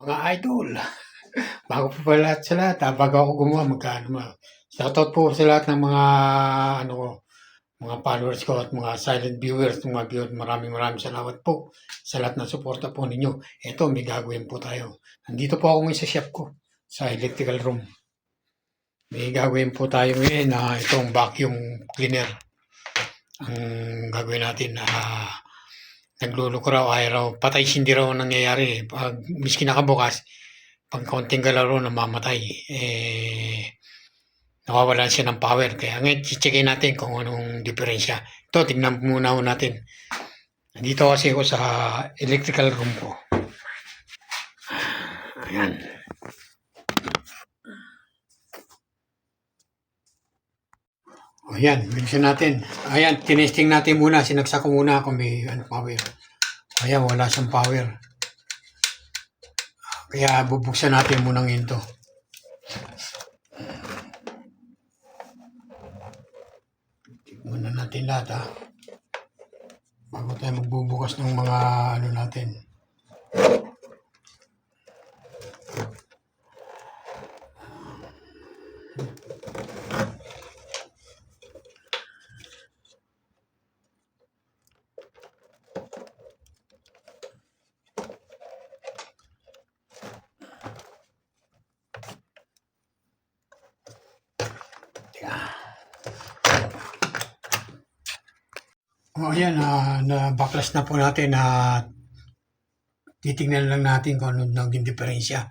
Mga idol, bago po pala lahat sa lahat, ah, bago ako gumawa, magkano ma. Shoutout po sa lahat ng mga ano mga followers ko at mga silent viewers, mga viewers, maraming maraming salamat po sa lahat ng suporta po ninyo. Ito, may gagawin po tayo. Nandito po ako ngayon sa shop ko, sa electrical room. May gagawin po tayo ngayon na itong vacuum cleaner. Ang gagawin natin na nagluloko raw, ay raw, patay hindi raw ang nangyayari. Pag miski nakabukas, pag konting galaro namamatay, eh, nawawalan siya ng power. Kaya ngayon, checkin natin kung anong diferensya. Ito, tignan muna natin. Nandito kasi ako sa electrical room ko. Ayan. O yan, bilisan natin. Ayan, tinesting natin muna. Sinagsak ko muna kung may ano, power. Ayan, wala siyang power. Kaya bubuksan natin muna ngayon to. Tignan na natin lahat ha. Bago tayo magbubukas ng mga ano natin. O ayan, ah, na baklas na po natin na titingnan lang natin kung ano naging diferensya.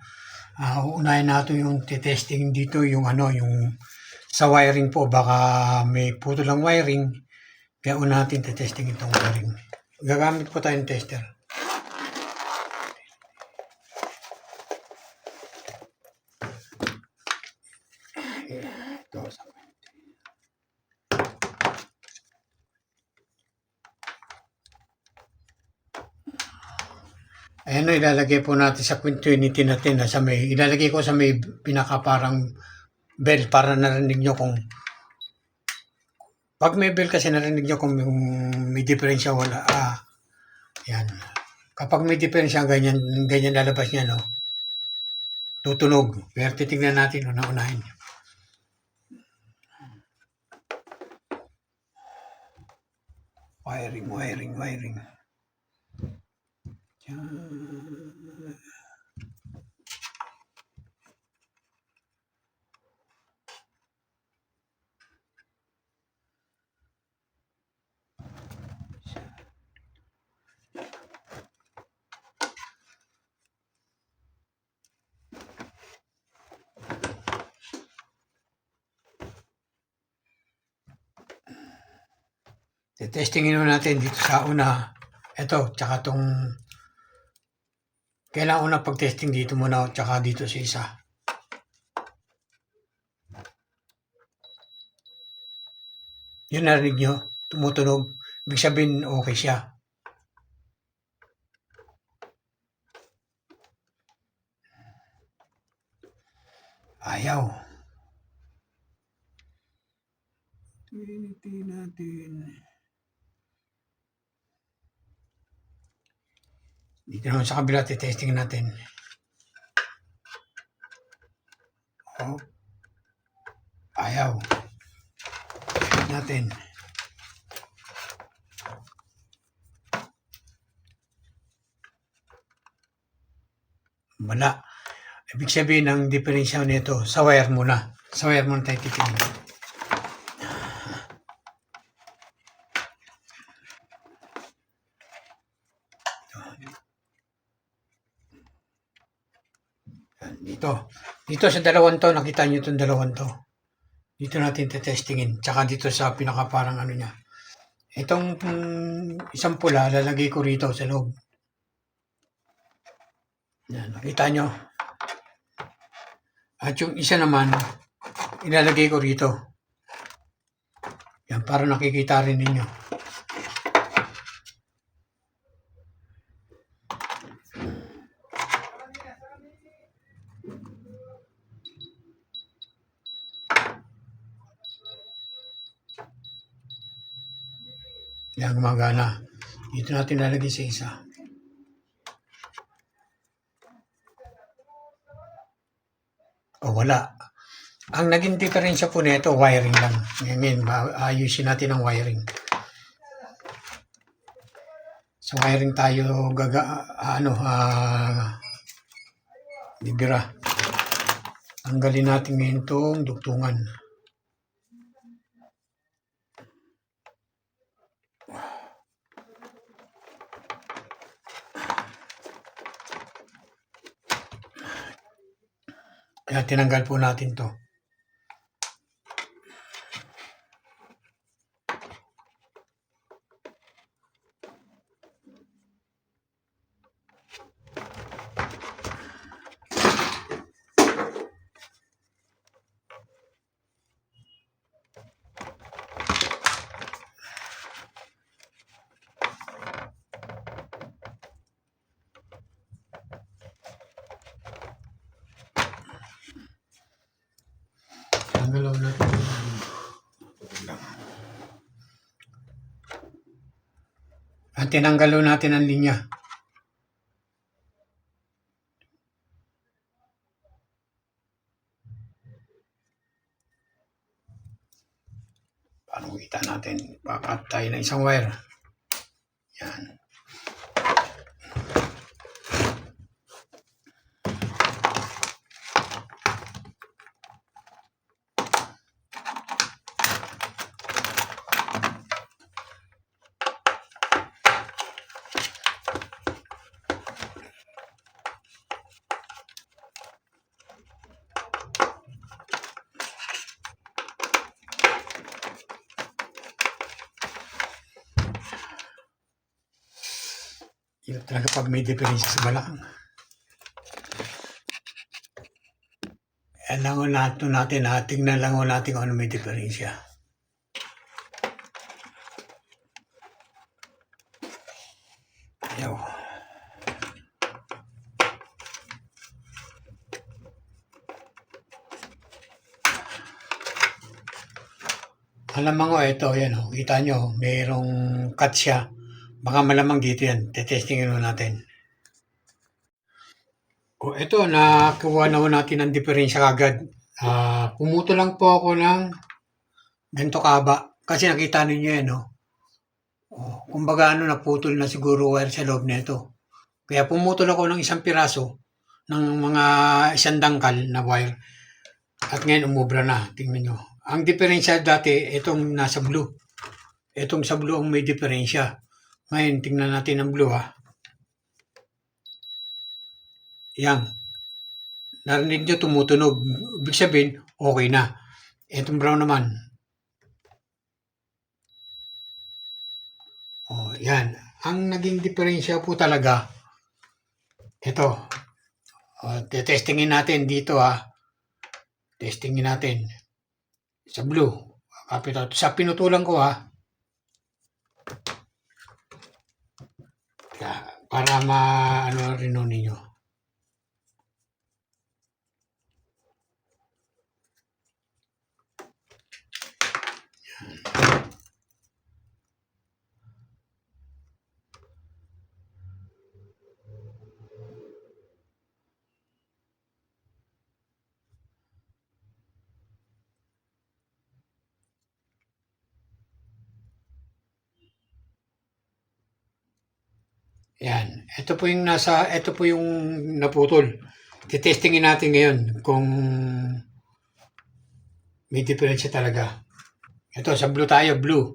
Ah, uunahin natin yung testing dito, yung ano, yung sa wiring po, baka may puto lang wiring. Kaya una natin testing itong wiring. Gagamit po tayo ng tester. Ito, Ayan o, ilalagay po natin sa continuity natin na sa may, ilalagay ko sa may pinaka parang bell para narinig nyo kung pag may bell kasi narinig nyo kung may diferensya wala. Ah, yan. Kapag may diferensya ganyan, ganyan lalabas niya, no? Tutunog. Pero titignan natin, una-unahin. Wiring, wiring, wiring. Testingin natin dito sa una. Ito, tsaka tong kailangan una pag-testing dito muna tsaka dito sa isa. Yun narinig nyo, tumutunog. Ibig sabihin, okay siya. Ayaw. Trinity natin. Dito naman sa kabila, testing natin. Oh. Ayaw. Check natin. Wala. Ibig sabihin, ang diferensya nito, sa wire muna. Sa wire muna tayo titignan. Dito. Dito sa dalawang to, nakita nyo itong dalawang to. Dito natin testingin. Tsaka dito sa pinaka parang ano niya. Itong mm, isang pula, lalagay ko rito sa loob. Yan, nakita nyo. At yung isa naman, ilalagay ko rito. Yan, para nakikita rin ninyo. Yan, gumagana. Dito natin lalagay sa isa. o wala. Ang naging diferensya po nito, wiring lang. Ngayon, ba- ayusin natin ang wiring. Sa wiring tayo gaga, ano, ah, bibira. Tanggalin natin ngayon itong dugtungan. Kaya tinanggal po natin to. Tanggalaw natin. At tinanggalo natin ang linya. Paano kita natin? Pakat tayo ng isang wire. Yan. Talaga pag may diferensya sa balakang. Yan lang natin natin, tingnan lang ho natin kung ano may diferensya. Ayaw. Malamang o, ito, yan o. Kita nyo, mayroong cut siya. Baka malamang dito yan. Tetestingin natin. O, ito, nakuha na natin ang diferensya kagad. Ah, pumuto lang po ako ng ganito kaba. Kasi nakita ninyo yan, no? O, kumbaga ano, naputol na siguro wire sa loob nito. Kaya pumutol ako ng isang piraso ng mga isang dangkal na wire. At ngayon umubra na. Tingnan nyo. Ang diferensya dati, itong nasa blue. Itong sa blue ang may diferensya. Ngayon, tingnan natin ang blue ha. Yan. Narinig nyo tumutunog. Ibig sabihin, okay na. Itong brown naman. Oh, yan. Ang naging diferensya po talaga, ito. Oh, testingin natin dito ha. Testingin natin. Sa blue. Kapit out. Sa pinutulan ko ha. Para ma ano rin ninyo. Yan. Ito po yung nasa, ito po yung naputol. Titestingin natin ngayon kung may diferensya talaga. Ito, sa blue tayo, blue.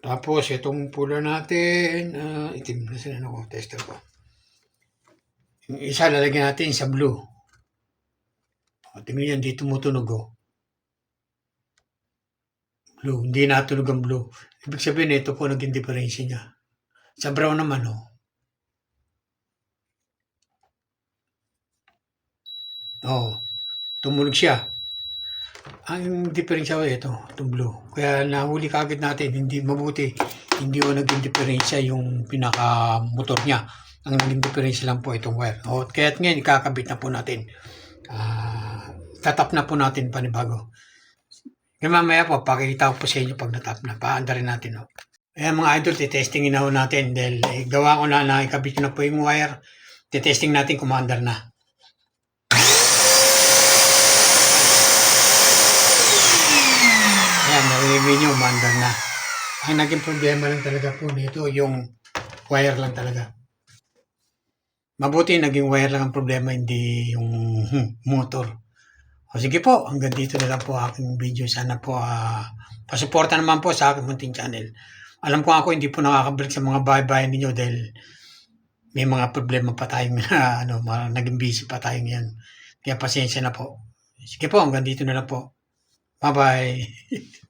Tapos, itong pula natin, ah, itim na sila ako, tester ko. Yung isa, lalagyan natin sa blue. O, tingnan yan, di tumutunog, oh. Blue, hindi natunog ang blue. Ibig sabihin, ito po naging diferensya niya. Sa brown naman, oh. Oh, tumunog siya. Ang diferensya ko ito, itong blue. Kaya nahuli kagad natin, hindi mabuti. Hindi ko naging diferensya yung pinaka-motor niya. Ang naging diferensya lang po itong wire. O, kaya ngayon, ikakabit na po natin. Ah, tatap na po natin panibago. Ngayon mamaya po, pakikita ko po sa inyo pag natap na. Paanda rin natin. Oh. Ayan mga idol, titestingin na ho natin. Dahil eh, gawa ko na na ikabit na po yung wire. Titesting natin kung maandar na. Ayan, narinig nyo, maandar na. Ang naging problema lang talaga po dito, yung wire lang talaga. Mabuti naging wire lang ang problema, hindi yung hmm, motor. O sige po, hanggang dito na lang po aking video. Sana po uh, pasuporta naman po sa aking munting channel. Alam ko ako, hindi po nakakabalik sa mga bahay-bahay ninyo dahil may mga problema pa tayong na, ano, mga, naging busy pa tayo ngayon. Kaya pasensya na po. Sige po, hanggang dito na lang po. Bye-bye.